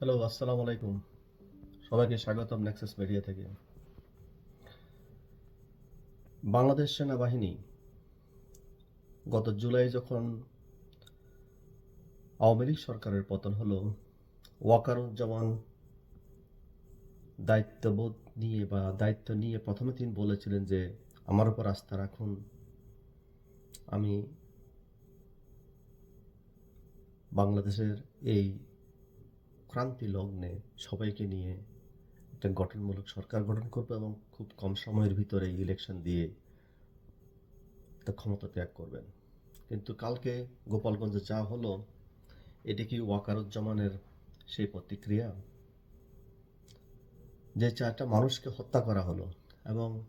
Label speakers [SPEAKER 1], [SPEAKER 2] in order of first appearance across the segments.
[SPEAKER 1] Hello আসসালামু আলাইকুম। সবাইকে স্বাগতম নেক্সাস মিডিয়া থেকে। বাংলাদেশ সেনাবাহিনী গত জুলাই যখন আওয়ামী লীগ সরকারের পতন হলো, ওয়াকারুজ্জামান দায়িত্ববোধ নিয়ে বা দায়িত্ব নিয়ে প্রথমে তিনি বলেছিলেন যে, আমার উপর আস্থা রাখুন। আমি বাংলাদেশের এই ক্রান্তি লগ্নে সবাইকে নিয়ে একটা গঠনমূলক সরকার গঠন করবে এবং খুব কম সময়ের ভিতরে ইলেকশন দিয়ে তা ক্ষমতা ত্যাগ করবেন। কিন্তু কালকে গোপালগঞ্জে যা হলো, এটি কি ওয়াকারুজ্জামানের সেই প্রতিক্রিয়া? যে চারটা মানুষকে হত্যা করা হলো এবং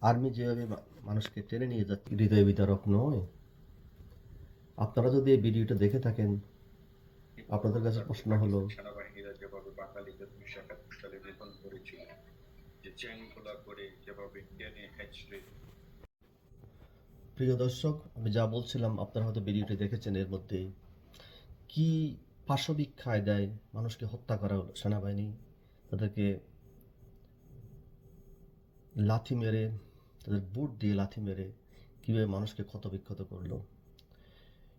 [SPEAKER 1] আর্মি যেভাবে মানুষকে টেনে নিয়ে যাচ্ছে, হৃদয় বিদারক নয়। আপনারা যদি এই ভিডিওটা দেখে থাকেন আপনাদের কাছে প্রশ্ন হলো
[SPEAKER 2] সেনাবাহিনীরা যেভাবে বাঙালিদের সালে করেছিল। যে চেন খোলা করে যেভাবে টেনে হেঁচড়ে
[SPEAKER 1] প্রিয় দর্শক আমি যা বলছিলাম আপনারা হয়তো ভিডিওটি দেখেছেন এর মধ্যে। কি পাশবিক দেয় মানুষকে হত্যা করা হলো সেনাবাহিনী? তাদেরকে লাথি মেরে তাদের বুট দিয়ে লাথি মেরে কীভাবে মানুষকে ক্ষতবিক্ষত করল?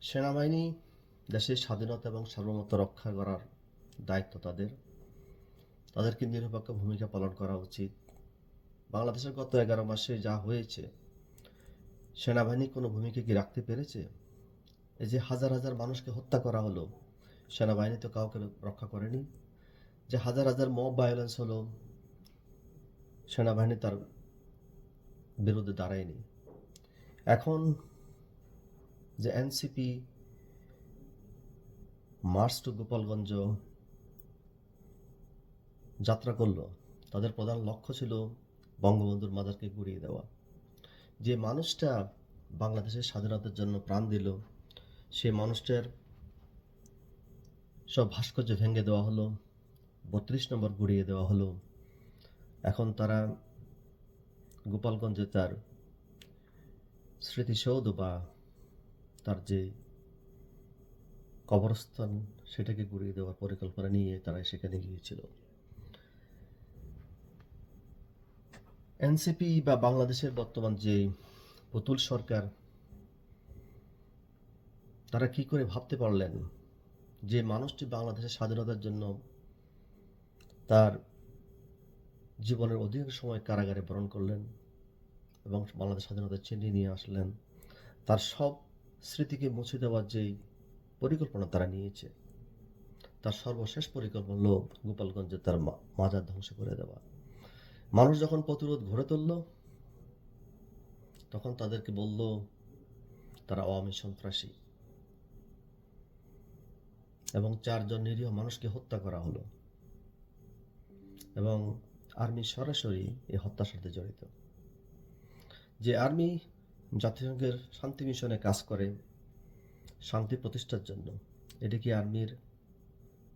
[SPEAKER 1] সেনাবাহিনী দেশের স্বাধীনতা এবং সার্বভৌমত্ব রক্ষা করার দায়িত্ব তাদের। তাদেরকে নিরপেক্ষ ভূমিকা পালন করা উচিত। বাংলাদেশের গত এগারো মাসে যা হয়েছে, সেনাবাহিনী কোনো ভূমিকা কি রাখতে পেরেছে? এই যে হাজার হাজার মানুষকে হত্যা করা হলো, সেনাবাহিনী তো কাউকে রক্ষা করেনি। যে হাজার হাজার মব ভায়োলেন্স হলো, সেনাবাহিনী তার বিরুদ্ধে দাঁড়ায়নি। এখন যে এনসিপি মার্চ টু গোপালগঞ্জ যাত্রা করল। তাদের প্রধান লক্ষ্য ছিল বঙ্গবন্ধুর মাজারকে গুড়িয়ে দেওয়া। যে মানুষটা বাংলাদেশের স্বাধীনতার জন্য প্রাণ দিল, সে মানুষটার সব ভাস্কর্য ভেঙে দেওয়া হলো, বত্রিশ নম্বর গুড়িয়ে দেওয়া হলো। এখন তারা গোপালগঞ্জে তার স্মৃতিসৌধ বা তার যে কবরস্থান সেটাকে গুড়িয়ে দেওয়ার পরিকল্পনা নিয়ে তারা সেখানে গিয়েছিল। এনসিপি বা বাংলাদেশের বর্তমান যে পুতুল সরকার, তারা কি করে ভাবতে পারলেন যে মানুষটি বাংলাদেশের স্বাধীনতার জন্য তার জীবনের অধিকাংশ সময় কারাগারে বরণ করলেন এবং বাংলাদেশ স্বাধীনতা চিনিয়ে নিয়ে আসলেন? তার সব স্মৃতিকে মুছে দেওয়ার যেই পরিকল্পনা তারা নিয়েছে। তার সর্বশেষ পরিকল্পনা হলো গোপালগঞ্জে তার মাজার ধ্বংস করে দেওয়া। মানুষ যখন প্রতিরোধ গড়ে তুলল, তখন তাদেরকে বলল, তারা আওয়ামী সন্ত্রাসী। এবং চারজন নিরীহ মানুষকে হত্যা করা হলো। এবং আর্মি সরাসরি এই হত্যার সাথে জড়িত। যে আর্মি জাতিসংঘের শান্তি মিশনে কাজ করে শান্তি প্রতিষ্ঠার জন্য। এটি কি আর্মির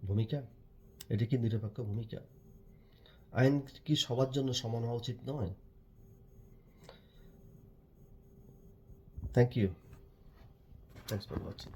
[SPEAKER 1] ভূমিকা? এটি কি নিরপেক্ষ ভূমিকা? আইন কি সবার জন্য সমান হওয়া উচিত নয়? Thank you thanks for watching